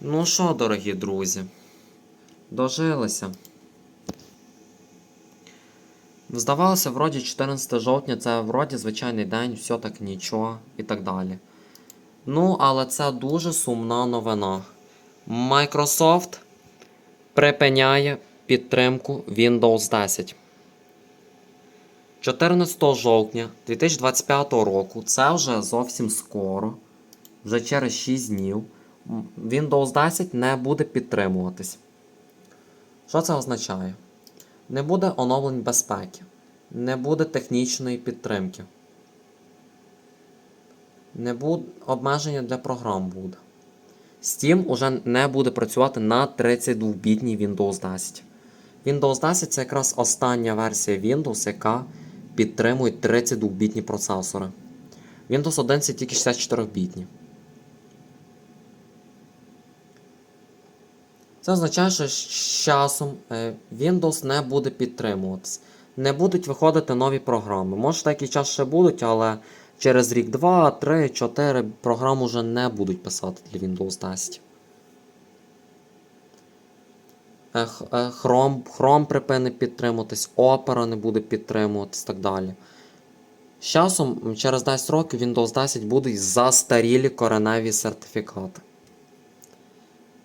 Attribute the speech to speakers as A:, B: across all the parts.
A: Ну що, дорогі друзі, дожилися. Здавалося, вроді 14 жовтня це вроді звичайний день, все так нічого і так далі. Ну, але це дуже сумна новина. Microsoft припиняє підтримку Windows 10. 14 жовтня 2025 року, це вже зовсім скоро, вже через 6 днів. Windows 10 не буде підтримуватись. Що це означає? Не буде оновлень безпеки, не буде технічної підтримки. Не буде обмеження для програм буде. Steam уже не буде працювати на 32-бітній Windows 10. Windows 10 це якраз остання версія Windows, яка підтримує 32-бітні процесори. Windows 11 тільки 64-бітні. Це означає, що з часом е, Windows не буде підтримуватись. Не будуть виходити нові програми. Може, деякий час ще будуть, але через рік, 2, 3, 4 програми вже не будуть писати для Windows 10. Е, е, Chrome, Chrome припинить підтримуватись, Opera не буде підтримуватись і так далі. З часом, через 10 років, Windows 10 будуть застарілі кореневі сертифікати.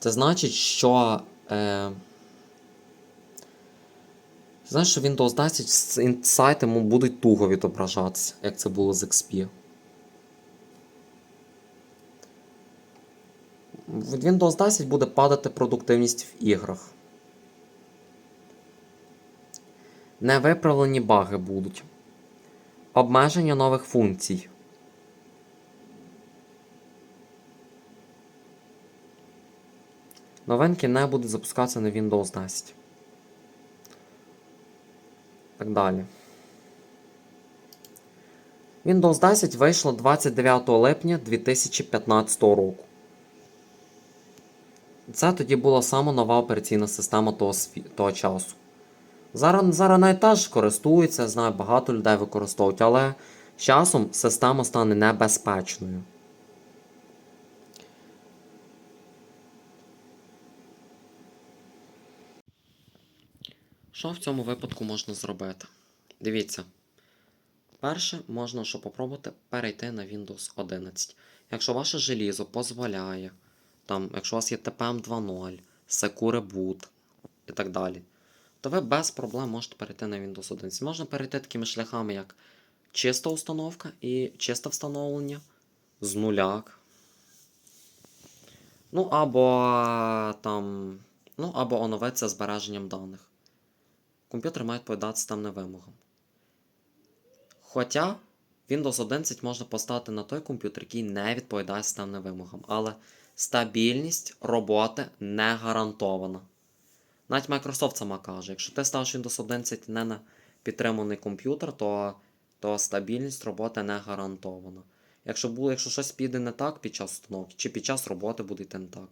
A: Це значить, що. Е, знаєш, що Windows 10 з інсайти будуть туго відображатися, як це було з XP. Від Windows 10 буде падати продуктивність в іграх. Невиправлені баги будуть. Обмеження нових функцій. Новинки не будуть запускатися на Windows 10. Так далі. Windows 10 вийшло 29 липня 2015 року. Це тоді була сама нова операційна система того, того часу. Зараз, зараз навіть теж користується, знаю, багато людей використовують, але з часом система стане небезпечною. Що в цьому випадку можна зробити? Дивіться. Перше, можна, щоб попробувати перейти на Windows 11. Якщо ваше желізо дозволяє, там, якщо у вас є TPM 2.0, Secure Boot і так далі, то ви без проблем можете перейти на Windows 11. Можна перейти такими шляхами, як чиста установка і чисте встановлення з нуляк. Ну, або там. Ну, або оновитися збереженням даних. Комп'ютер має відповідати системним вимогам. Хоча Windows 11 можна поставити на той комп'ютер, який не відповідає системним вимогам, але стабільність роботи не гарантована. Навіть Microsoft сама каже, якщо ти ставиш Windows 11 не на підтриманий комп'ютер, то, то стабільність роботи не гарантована. Якщо, було, якщо щось піде не так під час установки, чи під час роботи буде йти не так,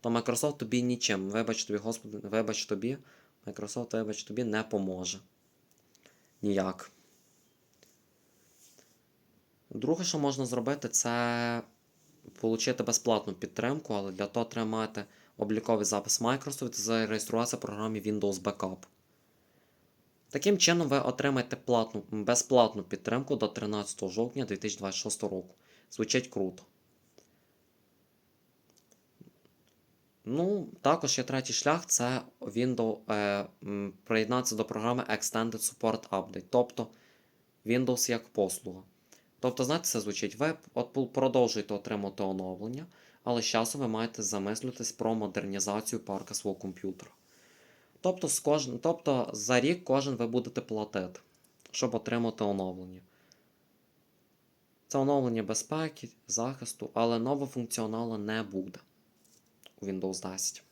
A: то Microsoft тобі нічим, вибач тобі, Господи, вибач тобі, Microsoft, вибач, тобі не поможе. Ніяк. Друге, що можна зробити, це отримати безплатну підтримку, але для того треба мати обліковий запис Microsoft і зареєструватися в програмі Windows Backup. Таким чином, ви отримаєте платну, безплатну підтримку до 13 жовтня 2026 року. Звучить круто. Ну, також є третій шлях це Windows, е, приєднатися до програми Extended Support Update, тобто Windows як послуга. Тобто, знаєте, це звучить, ви от продовжуєте отримати оновлення, але з часом ви маєте замислитись про модернізацію парка свого комп'ютера. Тобто, з кожн... тобто за рік кожен ви будете платити, щоб отримати оновлення. Це оновлення безпеки, захисту, але нового функціоналу не буде Windows 10.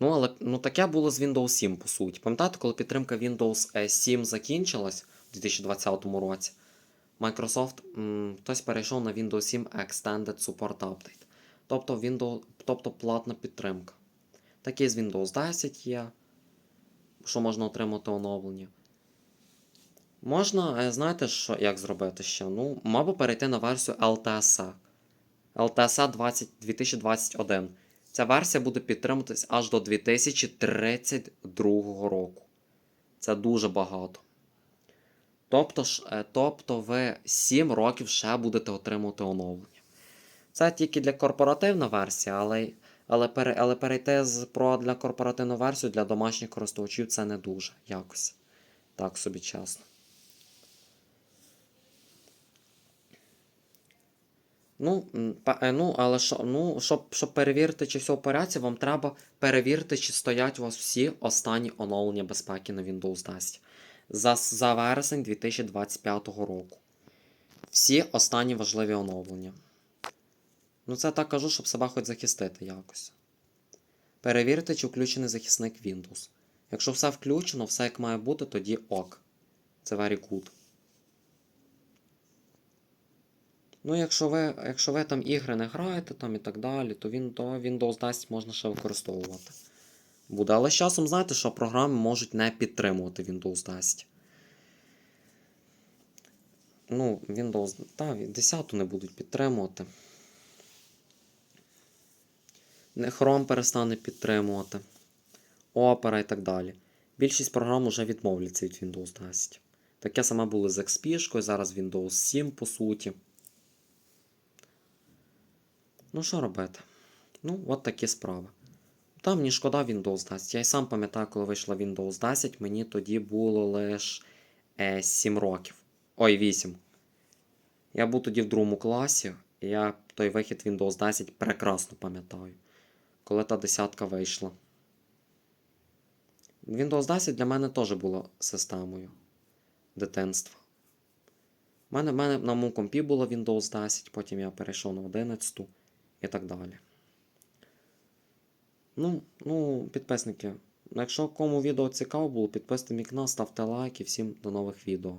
A: Ну, але ну, таке було з Windows 7, по суті. Пам'ятаєте, коли підтримка Windows е, 7 закінчилась у 2020 році, Microsoft м, хтось перейшов на Windows 7 Extended Support Update. Тобто, Windows, тобто платна підтримка. Таке з Windows 10 є, що можна отримати оновлення. Можна, е, знаєте, що, як зробити ще? Ну, мабуть, перейти на версію LTSC. LTSA 20 2021. Ця версія буде підтримуватись аж до 2032 року. Це дуже багато. Тобто, ж, е, тобто ви 7 років ще будете отримувати оновлення. Це тільки для корпоративна версія, але, але, пере, але перейти з Pro для корпоративну версію для домашніх користувачів це не дуже якось. Так собі чесно. Ну, е, ну але що, ну, щоб, щоб перевірити, чи все в вам треба перевірити, чи стоять у вас всі останні оновлення безпеки на Windows 10 за, за вересень 2025 року. Всі останні важливі оновлення. Ну, це так кажу, щоб себе хоч захистити якось. Перевірте, чи включений захисник Windows. Якщо все включено, все як має бути, тоді ок. Це very good. Ну, якщо ви, якщо ви там ігри не граєте там і так далі, то, він, то Windows 10 можна ще використовувати. Буде. Але з часом знаєте, що програми можуть не підтримувати Windows 10. Ну, Windows. Та, 10 не будуть підтримувати. Chrome перестане підтримувати. Opera і так далі. Більшість програм вже відмовляться від Windows 10. Таке саме було з XP, зараз Windows 7, по суті. Ну, що робити? Ну, от такі справи. Там мені шкода Windows 10. Я й сам пам'ятаю, коли вийшла Windows 10, мені тоді було лише е, 7 років. Ой, 8. Я був тоді в другому класі, і я той вихід Windows 10 прекрасно пам'ятаю. Коли та десятка вийшла. Windows 10 для мене теж було системою дитинства. У мене, мене на моєму компі було Windows 10, потім я перейшов на 11 і так далі. Ну, ну, підписники, якщо кому відео цікаво було, підписуйте мій канал, ставте лайки. Всім до нових відео.